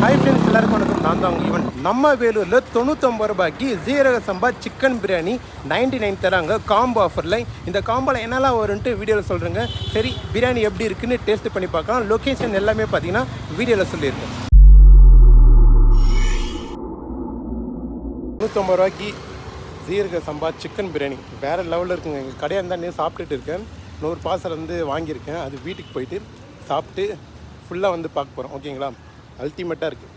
Hi friends எல்லாருக்கும் வணக்கம். நான் தான் ஈவன் நம்ம வேலூரில் தொண்ணூத்தொம்பது ரூபாய்க்கு ஜீரக சம்பா சிக்கன் பிரியாணி 99 நைன் தராங்க. காம்போ ஆஃபரில் இந்த காம்போவில் என்னெல்லாம் வரும்ன்ட்டு வீடியோவில் சொல்கிறேங்க சரி பிரியாணி எப்படி இருக்குன்னு டேஸ்ட் பண்ணி பார்க்கலாம். லொக்கேஷன் எல்லாமே பார்த்தீங்கன்னா வீடியோவில் சொல்லியிருக்கேன். தொண்ணூத்தொம்பது ரூபாய்க்கு ஜீரக சம்பா சிக்கன் பிரியாணி வேறு லெவலில் இருக்குங்க. எங்கள் கடையாக இருந்தால் சாப்பிட்டுட்டு இருக்கேன். நூறு பார்சல் வந்து வாங்கியிருக்கேன். அது வீட்டுக்கு போயிட்டு சாப்பிட்டு ஃபுல்லாக வந்து பார்க்க போகிறோம் ஓகேங்களா அல்டிமேட்டாக இருக்குது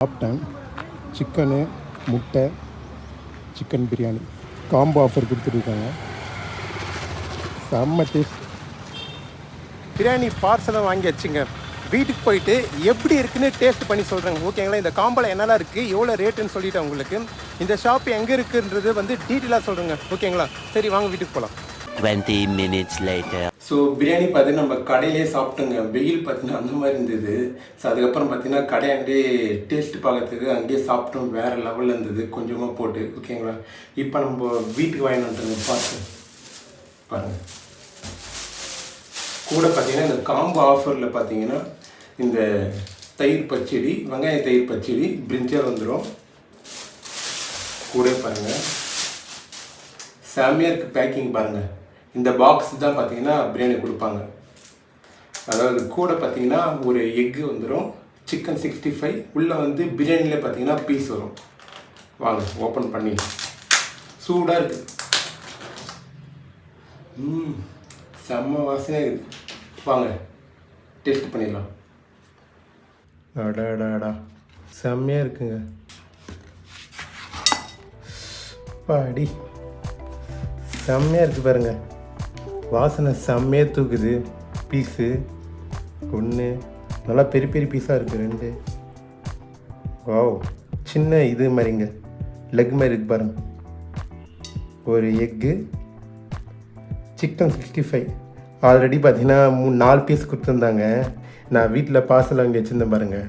சாப்பிட்டேன் சிக்கனு முட்டை சிக்கன் பிரியாணி காம்போ ஆஃபர் கொடுத்துருக்காங்க. செம்ம டேஸ்ட் பிரியாணி பார்சலை வாங்கி வச்சுங்க. வீட்டுக்கு போயிட்டு எப்படி இருக்குன்னு டேஸ்ட் பண்ணி சொல்கிறேங்க ஓகேங்களா இந்த காம்போவில் என்னெல்லாம் இருக்குது எவ்வளோ ரேட்டுன்னு சொல்லிட்டேன் உங்களுக்கு. இந்த ஷாப் எங்கே இருக்குன்றது வந்து டீட்டெயிலாக சொல்கிறேங்க ஓகேங்களா சரி வாங்க வீட்டுக்கு போகலாம் 20 minutes later. ஸோ பிரியாணி பார்த்தீங்கன்னா நம்ம கடையிலே சாப்பிட்டோங்க. வெயில் பார்த்தீங்கன்னா அந்த மாதிரி இருந்தது. ஸோ அதுக்கப்புறம் பார்த்தீங்கன்னா கடையாண்டே டேஸ்ட் பார்க்கறதுக்கு அங்கேயே சாப்பிட்டோம். வேறு லெவலில் இருந்தது. கொஞ்சமாக போட்டு. ஓகேங்களா இப்போ நம்ம வீட்டுக்கு வாங்கிட்டு வந்துட்டோங்க. பார்த்து. பாருங்கள் கூட பார்த்தீங்கன்னா இந்த காம்போ ஆஃபரில் பார்த்தீங்கன்னா இந்த தயிர் பச்சடி வெங்காய தயிர் பச்சடி பிரிஞ்சால் வந்துடும் கூட பாருங்கள் சாமியாருக்கு இருக்குது பேக்கிங் பாருங்கள் இந்த பாக்ஸ் தான் பார்த்தீங்கன்னா பிரியாணி கொடுப்பாங்க. அதாவது கூட பார்த்தீங்கன்னா ஒரு எக்கு வந்துடும் சிக்கன் சிக்ஸ்டி ஃபைவ் உள்ளே வந்து பிரியாணியில் பார்த்தீங்கன்னா பீஸ் வரும். வாங்க ஓப்பன் பண்ணி. சூடாக இருக்குது ம் செம்ம வாசனையாக இருக்குது வாங்க டேஸ்ட் பண்ணிடலாம். அடாடாடா செம்மையாக இருக்குங்க. பாடி. செம்மையாக இருக்குது பாருங்கள் வாசனை செம்மையாக தூக்குது. பீஸு ஒன்று நல்லா பெரிய பெரிய பீஸாக இருக்குது ரெண்டு. வாவ் சின்ன இது மாதிரிங்க. லெக் மாதிரி இருக்கு பாருங்க. ஒரு egg chicken sixty five already பார்த்தீங்கன்னா மூணு நாலு பீஸ் கொடுத்துருந்தாங்க. நான் வீட்டில் பார்சல் வாங்கி வச்சுருந்தேன் பாருங்கள்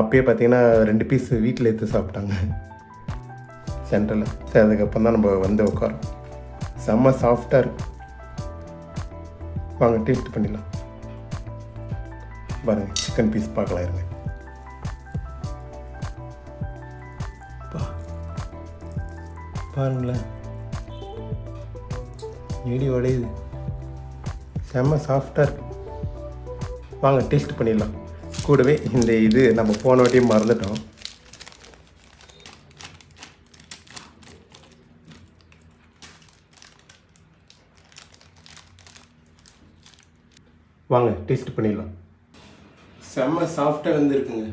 அப்பயே பார்த்தீங்கன்னா ரெண்டு பீஸ் வீட்டில் எடுத்து சாப்பிட்டாங்க. சென்டரில் சரி அதுக்கப்புறம் தான் நம்ம வந்து உட்காரோம் செம்ம சாஃப்டாக இருக்குது வாங்க டேஸ்ட் பண்ணிடலாம். பாருங்க சிக்கன் பீஸ் பார்க்கலாம் இருங்க. பாருங்களேன். இடி உடையுது. செம்ம சாஃப்டாக இருக்கு. வாங்க டேஸ்ட் பண்ணிடலாம். கூடவே இந்த இது நம்ம போன வாட்டியும் மறந்துட்டோம். வாங்க டேஸ்ட் பண்ணிடலாம். செம்ம சாஃப்டாக வந்துருக்குங்க.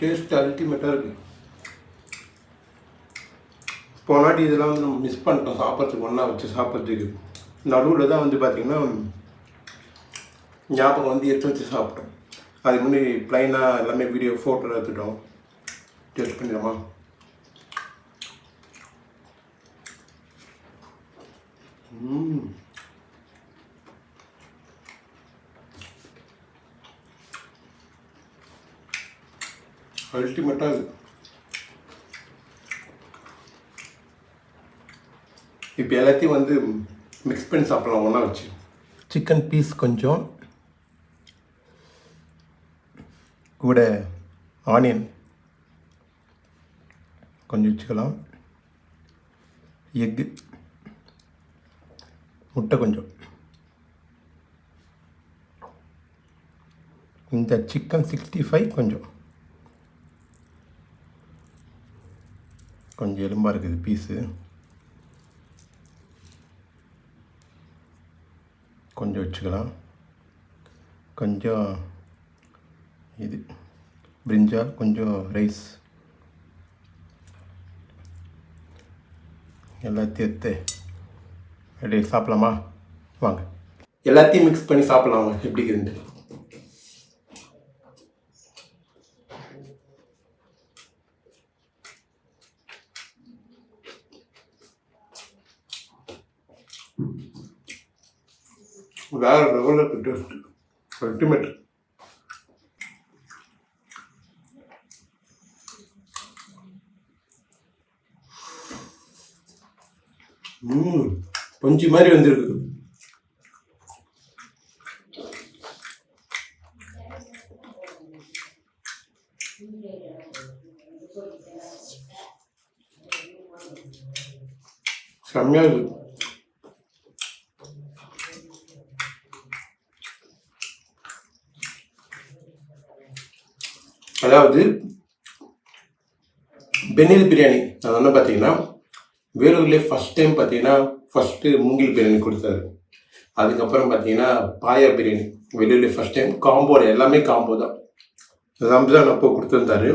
டேஸ்ட் அல்டிமேட்டாக இருக்குது போனாட்டி இதெல்லாம் வந்து நம்ம மிஸ் பண்ணிட்டோம். சாப்பிட்றதுக்கு ஒன்றா வச்சு சாப்பிட்றதுக்கு. நடுவில் தான் வந்து பார்த்திங்கன்னா ஞாபகம் வந்து எடுத்து வச்சு சாப்பிட்டோம். அதுக்கு முன்னாடி ப்ளைனாக எல்லாமே வீடியோ ஃபோட்டோ எடுத்துட்டோம். டேஸ்ட் பண்ணிடலாமா? அல்டிமேட்டாக இருக்கு இப்போ எல்லாத்தையும் வந்து மிக்ஸ் பண்ணி சாப்பிடலாம் ஒன்றா வச்சு. சிக்கன் பீஸ் கொஞ்சம். கூட ஆனியன் கொஞ்சம் வச்சுக்கலாம். எக்கு முட்டை கொஞ்சம். இந்த சிக்கன் சிக்ஸ்டி ஃபைவ் கொஞ்சம். கொஞ்சம் எலும்பாக இருக்குது பீஸு கொஞ்சம் வச்சுக்கலாம். கொஞ்சம் இது பிரிஞ்சால் கொஞ்சம் ரைஸ் எல்லாத்தையும் எடுத்து எப்படி சாப்பிட்லாமா? வாங்க. எல்லாத்தையும் மிக்ஸ் பண்ணி சாப்பிட்லாங்க எப்படி இருந்து வேற லெவலில் இருக்கு டேஸ்ட் அல்டிமேட் Mmm. பஞ்சு மாதிரி வந்திருக்கு. செம்மையா இருக்கு. அதாவது பெனில் பிரியாணி. அது வந்து பார்த்தீங்கன்னா வேலூர்லேயே ஃபஸ்ட் டைம் பார்த்தீங்கன்னா ஃபஸ்ட்டு மூங்கில் பிரியாணி கொடுத்தாரு. அதுக்கப்புறம் பார்த்தீங்கன்னா பாயா பிரியாணி. வெளியூர்லேயே ஃபஸ்ட் டைம் காம்போட எல்லாமே காம்போ தான். ரம்ஜான் அப்போ கொடுத்துருந்தாரு.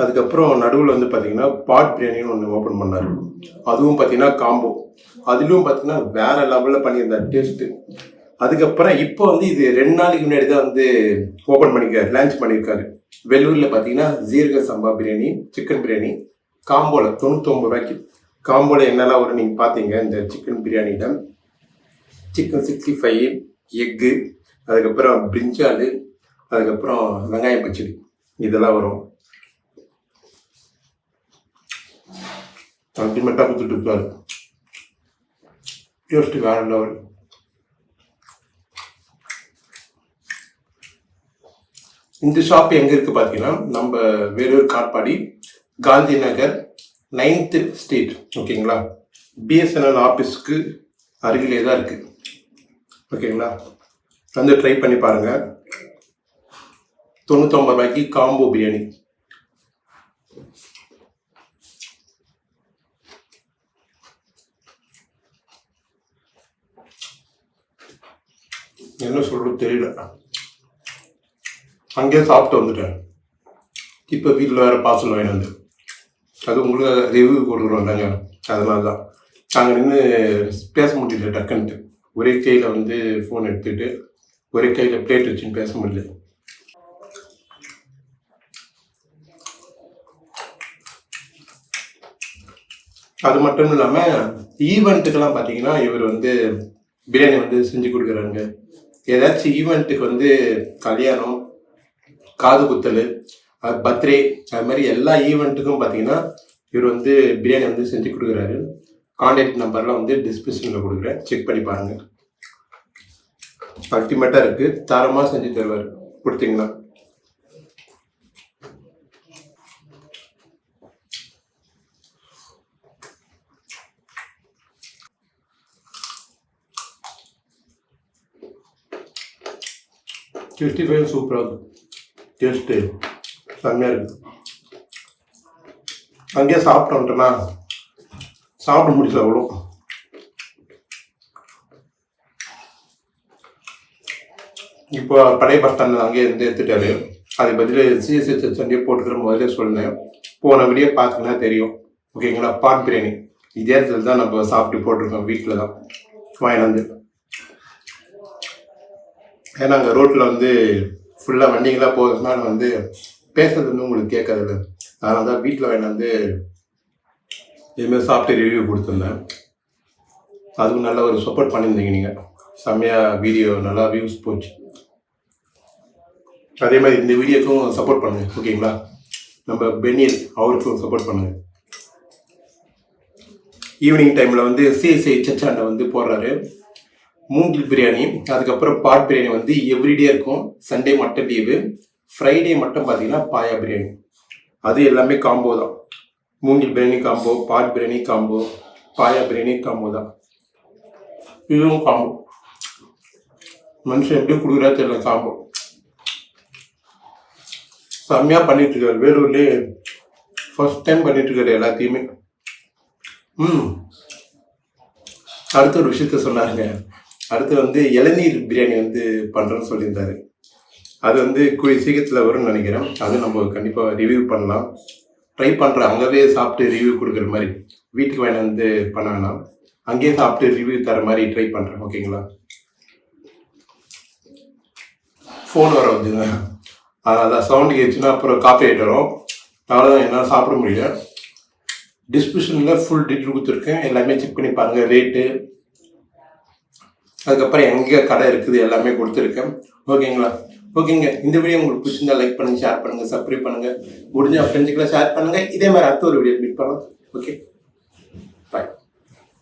அதுக்கப்புறம் நடுவில் வந்து பார்த்தீங்கன்னா பாட் பிரியாணின்னு ஒன்று ஓப்பன் பண்ணார். அதுவும் பார்த்தீங்கன்னா காம்போ அதுலேயும் பார்த்தீங்கன்னா வேற லெவலில் பண்ணியிருந்தார் டேஸ்ட்டு அதுக்கப்புறம் இப்போ வந்து இது ரெண்டு நாளைக்கு முன்னாடி தான் வந்து ஓப்பன் பண்ணியிருக்காரு லான்ச் பண்ணியிருக்காரு. வெள்ளூரில் பார்த்தீங்கன்னா ஜீரக சம்பா பிரியாணி சிக்கன் பிரியாணி காம்போவில் தொண்ணூத்தொம்பது ரூபாய்க்கு. காம்போவில் என்னெல்லாம் வரும் நீங்கள் பார்த்தீங்க இந்த சிக்கன் பிரியாணியில் சிக்கன் சிக்ஸ்டி ஃபைவ் எக்கு அதுக்கப்புறம் பிரிஞ்சாலு அதுக்கப்புறம் வெங்காய பச்சடி. இதெல்லாம் வரும். அல்டிமேட்டாக கொடுத்துட்டு இருக்காரு. யோசிச்சு வேற லெவல் இந்த ஷாப் எங்கே இருக்குது பார்த்தீங்கன்னா நம்ம வேலூர் காட்பாடி காந்தி நகர் நைன்த்து ஸ்ட்ரீட் ஓகேங்களா? பிஎஸ்என்எல் ஆஃபீஸ்க்கு அருகிலே தான் இருக்குது ஓகேங்களா? வந்து ட்ரை பண்ணி பாருங்கள் தொண்ணூத்தொம்பது ரூபாய்க்கு காம்போ பிரியாணி என்ன சொல்கிறது தெரியல. அங்கேயே சாப்பிட்டு வந்துட்டேன். இப்போ வீட்டில் வேறு பார்சல் வாங்கி வந்து. அது உங்களுக்கு ரிவ்யூ கொடுக்குறோம் நாங்கள் அதனால தான் நாங்கள் நின்று பேச முடியல டக்குன்ட்டு ஒரே கையில் வந்து ஃபோன் எடுத்துக்கிட்டு ஒரே கையில் பிளேட் வச்சுன்னு பேச முடியல. அது மட்டும் இல்லாமல் ஈவெண்ட்டுக்கெல்லாம் பார்த்தீங்கன்னா இவர் வந்து பிரியாணி வந்து செஞ்சு கொடுக்குறாங்க ஏதாச்சும் ஈவெண்ட்டுக்கு வந்து கல்யாணம் காது குத்தல் பர்த்டே அது மாதிரி எல்லா ஈவெண்ட்டுக்கும் பார்த்தீங்கன்னா இவர் வந்து பிரியாணி வந்து செஞ்சு கொடுக்குறாரு. கான்டாக்ட் நம்பர்லாம் வந்து டிஸ்கிரிப்ஷனில் கொடுக்குறேன். செக் பண்ணி பாருங்கள் அல்டிமேட்டாக இருக்குது தரமாக செஞ்சு தருவார். கொடுத்தீங்கன்னா. சிக்ஸ்டி ஃபைவ் சூப்பராக டேஸ்ட்டு செம்மையாக இருக்குது அங்கேயே சாப்பிட்டு வந்துட்டோன்னா சாப்பிட முடியல அவ்வளோ. இப்போ பழைய பஸ் ஸ்டாண்ட் அங்கேயே இருந்து எடுத்துட்டாரு. அதை பதில் சிஎஸ்சி சண்டையை போட்டுக்கிற முதல்ல சொன்னேன் போன வீடியோ பார்த்தீங்கன்னா தெரியும். ஓகேங்களா? பாட் பிரியாணி. இதே இடத்துல தான் நம்ம சாப்பிட்டு போட்டிருக்கோம் வீட்டில் தான். வாங்கிட்டு வந்து ஏன்னா அங்கே ரோட்டில் வந்து ஃபுல்லாக வண்டிங்களாக போகிறதுனால வந்து பேசுறது வந்து உங்களுக்கு கேட்காதுல்ல அதனால தான் வீட்டில் வேணா வந்து இதுமாரி சாப்பிட்டு ரிவ்யூ கொடுத்துருந்தேன். அதுவும் நல்ல ஒரு சப்போர்ட் பண்ணியிருந்தீங்க நீங்கள் செம்மையாக வீடியோ நல்லா வியூஸ் போச்சு. அதே மாதிரி இந்த வீடியோக்கும் சப்போர்ட் பண்ணுங்க ஓகேங்களா நம்ம பெனியல் அவருக்கும் சப்போர்ட் பண்ணுங்க. ஈவினிங் டைமில் வந்து சிஎஸ்ஐ சச்சாண்டை வந்து போடுறாரு. மூங்கில் பிரியாணி அதுக்கப்புறம் பாட் பிரியாணி வந்து எவ்ரிடே இருக்கும். சண்டே மட்டும் லீவு ஃப்ரைடே மட்டும் பார்த்தீங்கன்னா பாயா பிரியாணி. அது எல்லாமே காம்போ தான். மூங்கில் biryani combo pot biryani combo paya biryani combo தான். இதுவும் காம்போ மனுஷன் எப்படி கொடுக்குறா தெரியல காம்போ செம்மையாக பண்ணிட்டு இருக்காரு. வேலூர்லேயே ஃபஸ்ட் டைம் பண்ணிட்டுருக்காரு எல்லாத்தையுமே. ம். அடுத்த ஒரு விஷயத்த சொன்னாருங்க. அடுத்து வந்து இளநீர் பிரியாணி வந்து பண்ணுறேன்னு சொல்லியிருந்தாரு. அது வந்து கூடிய சீக்கிரத்தில் வரும்னு நினைக்கிறேன். அது நம்ம கண்டிப்பாக ரிவ்யூ பண்ணலாம். ட்ரை பண்ணுறேன் அங்கவே சாப்பிட்டு ரிவ்யூ கொடுக்குற மாதிரி வீட்டுக்கு வேணா வந்து பண்ண வேணாம். அங்கேயே சாப்பிட்டு ரிவ்யூ தர மாதிரி ட்ரை பண்ணுறேன் ஓகேங்களா ஃபோன் வர வந்துங்க அதான் சவுண்டு கேச்சுன்னா அப்புறம் காப்பி ஆகிட்டு வரும். அவ்வளோதான் என்னால் சாப்பிட முடியல. டிஸ்கிரிப்ஷனில் ஃபுல் டீட்டெயில் கொடுத்துருக்கேன். எல்லாமே செக் பண்ணி பாருங்கள் ரேட்டு அதுக்கப்புறம் எங்கே கடை இருக்குது எல்லாமே கொடுத்துருக்கேன். ஓகேங்களா ஓகேங்க. இந்த வீடியோ உங்களுக்கு பிடிச்சிருந்தா லைக் பண்ணுங்க ஷேர் பண்ணுங்க சப்ஸ்கிரைப் பண்ணுங்க. முடிஞ்ச ஃப்ரெண்ட்ஸுக்கெல்லாம் ஷேர் பண்ணுங்க. இதே மாதிரி அடுத்த ஒரு வீடியோ மீட் பண்ணலாம். Okay bye